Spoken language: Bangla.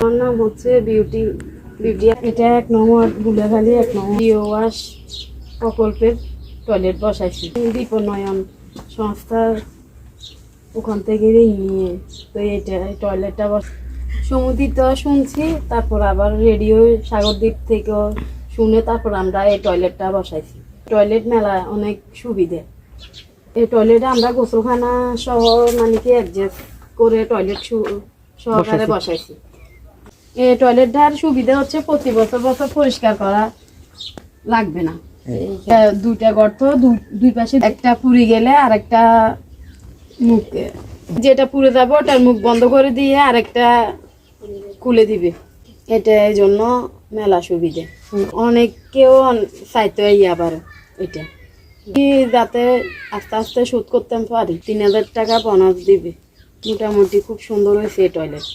নাম হচ্ছে বিউটি বিউটি এটা এক নম্বর বুলেখালি এক নম্বর জিও ওয়াশ প্রকল্পের টয়লেট বসাইছি। বিপণয়ন সংস্থার ওখান থেকে নিয়ে তো এটা টয়লেটটা বস সমুদ্রিত শুনছি তারপর আবার রেডিও সাগরদ্বীপ থেকেও শুনে তারপর আমরা এই টয়লেটটা বসাইছি। টয়লেট মেলা অনেক সুবিধে। এই টয়লেটে আমরা গোসলখানা সহ মানে কি অ্যাডজাস্ট করে টয়লেট সহকারে বসাইছি। এই টয়লেটটার সুবিধা হচ্ছে প্রতি বছর বছর পরিষ্কার করা লাগবে না। এইটা দুইটা গর্ত দুই পাশে একটা পুরি গেলে আর একটা মুখ যেটা পুড়ে যাবে ওটার মুখ বন্ধ করে দিয়ে আরেকটা খুলে দিবে। এটা এই জন্য মেলা সুবিধে। অনেককেও চাইতে হয় আবার এটা। কি যাতে আস্তে আস্তে শোধ করতে পারি? তিন হাজার টাকা বোনাস দিবে। মোটামুটি খুব সুন্দর হয়েছে এই টয়লেট